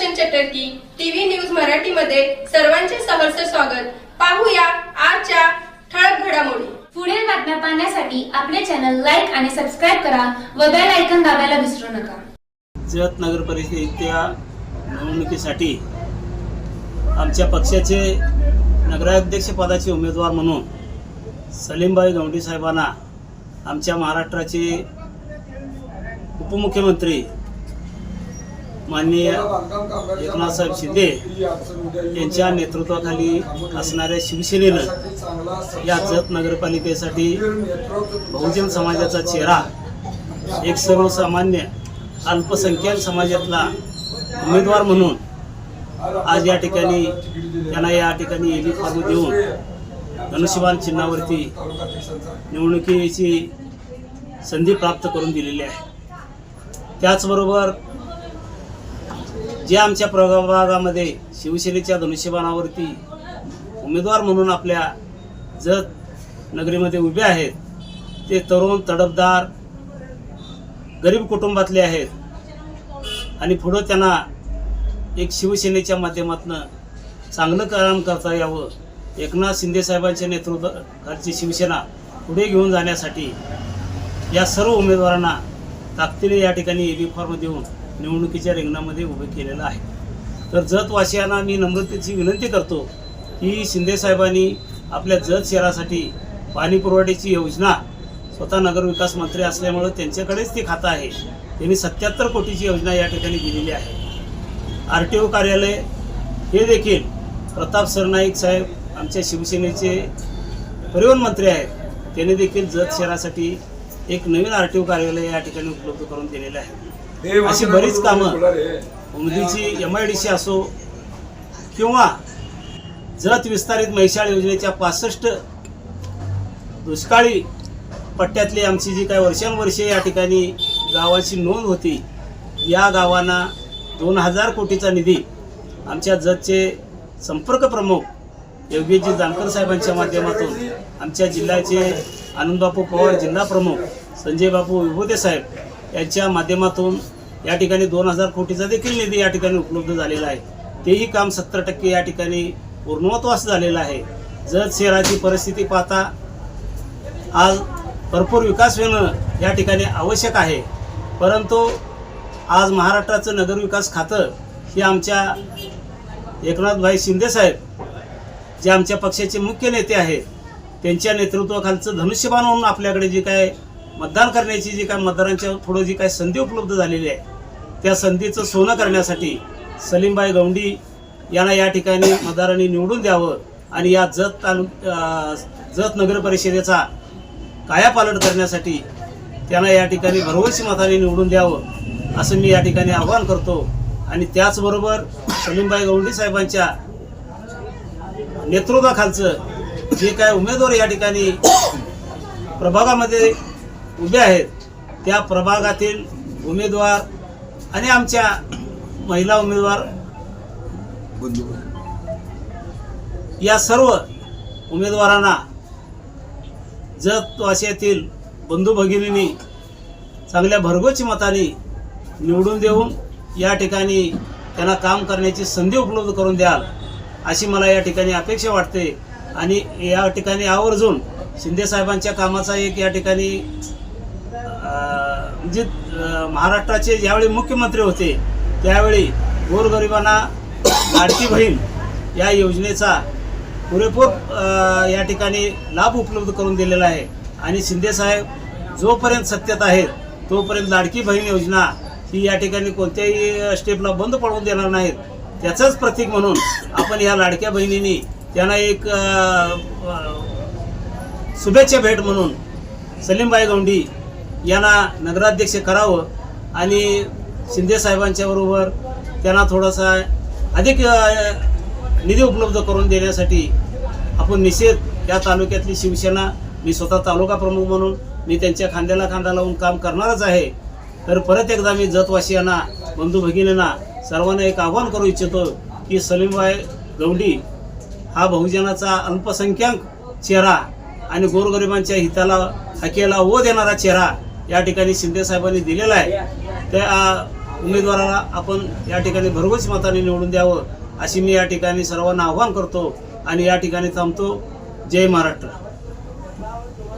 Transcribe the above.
Roshan चटर्की TV news मराठीमध्ये सर्वांचे सहर्ष स्वागत. पाहूया आजच्या ठळक घडामोडी. पुढील बातम्या पाहण्यासाठी आपले चॅनल लाईक आणि सबस्क्राईब करा व बेल आयकॉन दाबायला विसरू नका. जत नगर परिषदेच्या निवडणुकीसाठी आमच्या पक्षाचे नगराध्यक्ष पदाचे उमेदवार म्हणून सलीमबाई गवंडी साहेबांना आमच्या महाराष्ट्राचे उपमुख्यमंत्री माननीय एकनाथसाहेब शिंदे यांच्या नेतृत्वाखाली असणाऱ्या शिवसेनेनं या जत नगरपालिकेसाठी बहुजन समाजाचा चेहरा एक सर्वसामान्य अल्पसंख्याक समाजातला उमेदवार म्हणून आज या ठिकाणी त्यांना या ठिकाणी एबी फॉर्म देऊन धनुष्यबाण चिन्हावरती निवडणुकीची संधी प्राप्त करून दिलेली आहे. त्याचबरोबर जे आमच्या प्रभागामध्ये शिवसेनेच्या धनुष्यबाणावरती उमेदवार म्हणून आपल्या जत नगरीमध्ये उभे आहेत ते तरुण तडफदार गरीब कुटुंबातले आहेत. आणि पुढं त्यांना एक शिवसेनेच्या माध्यमातून चांगलं काम करता यावं. एकनाथ शिंदेसाहेबांच्या नेतृत्वाची शिवसेना पुढे घेऊन जाण्यासाठी या सर्व उमेदवारांना ताकदीने या ठिकाणी युनिफॉर्म फॉर्म देऊन निवडणुकीच्या रिंगणामध्ये उभे केलेलं आहे. तर जतवासियांना मी नम्रतेची विनंती करतो की शिंदे साहेबांनी आपल्या जत शहरासाठी पाणी पुरवठ्याची योजना स्वतः नगरविकास मंत्री असल्यामुळं त्यांच्याकडेच ते खातं आहे. त्यांनी सत्याहत्तर कोटीची योजना या ठिकाणी दिलेली आहे. आर टी ओ कार्यालय हे देखील प्रताप सरनाईक साहेब आमच्या शिवसेनेचे परिवहन मंत्री आहेत. त्यांनी देखील जत शहरासाठी एक नवीन आर टी ओ कार्यालय या ठिकाणी उपलब्ध करून दिलेलं आहे. अशी बरीच कामं. उमदीची एम आय डी सी असो किंवा जत विस्तारित मैशाळ योजनेच्या पासष्ट दुष्काळी पट्ट्यातली आमची जी काय वर्षानुवर्षे या ठिकाणी गावाची नोंद होती या गावांना दोन हजार कोटीचा निधी आमच्या जतचे संपर्क प्रमुख योगेशजी जानकर साहेबांच्या माध्यमातून आमच्या जिल्ह्याचे आनंदबापू पवार जिल्हा प्रमुख संजय बापू विभूते साहेब यांच्या माध्यमातून या ठिकाणी दोन हजार कोटीचा देखील निधी या ठिकाणी उपलब्ध झालेला आहे. तेही काम सत्तर टक्के या ठिकाणी पूर्णत्वास झालेलं आहे. जत शहराची परिस्थिती पाहता आज भरपूर विकास होणं या ठिकाणी आवश्यक आहे. परंतु आज महाराष्ट्राचं नगरविकास खातं हे आमच्या एकनाथभाई शिंदेसाहेब जे आमच्या पक्षाचे मुख्य नेते आहेत त्यांच्या नेतृत्वाखालचं धनुष्यबाण म्हणून आपल्याकडे जे काय मतदान करण्याची जी काय मतदारांच्या पुढं जी काय संधी उपलब्ध झालेली आहे त्या संधीचं सोनं करण्यासाठी सलीमबाई गवंडी यांना या ठिकाणी मतदारांनी निवडून द्यावं आणि या जत तालु जत नगर परिषदेचा कायापालट करण्यासाठी त्यांना या ठिकाणी भरवशी मताने निवडून द्यावं असं मी या ठिकाणी आवाहन करतो. आणि त्याचबरोबर सलीमबाई गवंडी साहेबांच्या नेतृत्वाखालचं जे काय उमेदवार या ठिकाणी प्रभागामध्ये उभे आहेत. त्या प्रभागातील उमेदवार आणि आमच्या महिला उमेदवार या सर्व उमेदवारांना जत वाशियातील बंधू भगिनींनी चांगल्या भरघोस मताने निवडून देऊन या ठिकाणी त्यांना काम करण्याची संधी उपलब्ध करून द्याल अशी मला या ठिकाणी अपेक्षा वाटते. आणि या ठिकाणी आवर्जून शिंदे साहेबांच्या कामाचा एक या ठिकाणी जे महाराष्ट्राचे ज्यावेळी मुख्यमंत्री होते त्यावेळी गोरगरिबांना लाडकी बहीण या योजनेचा पुरेपूर या ठिकाणी लाभ उपलब्ध करून दिलेला आहे. आणि शिंदेसाहेब जोपर्यंत सत्तेत आहेत तोपर्यंत लाडकी बहीण योजना ही या ठिकाणी कोणत्याही स्टेपला बंद पडवून देणार नाहीत. त्याचंच प्रतीक म्हणून आपण या लाडक्या बहिणींनी त्यांना एक शुभेच्छा भेट म्हणून सलीमबाई गौंडी यांना नगराध्यक्ष करावं आणि शिंदे साहेबांच्या बरोबर त्यांना थोडासा अधिक निधी उपलब्ध करून देण्यासाठी आपण निषेध या तालुक्यातली शिवसेना मी स्वतः तालुका प्रमुख म्हणून मी त्यांच्या खांद्याला खांदा लावून काम करणारच आहे. तर परत एकदा मी जतवासियांना बंधू भगिनींना सर्वांना एक आव्हान करू इच्छितो की सलीमबाई गवडी हा बहुजनाचा अल्पसंख्याक चेहरा आणि गोरगरिबांच्या हिताला हकेला ओ देणारा चेहरा या ठिकाणी शिंदे साहेबांनी दिलेला आहे. त्या उमेदवाराला आपण या ठिकाणी भरघोस मताने निवडून द्यावं अशी मी या ठिकाणी सर्वांना आव्हान करतो आणि या ठिकाणी थांबतो. जय महाराष्ट्र.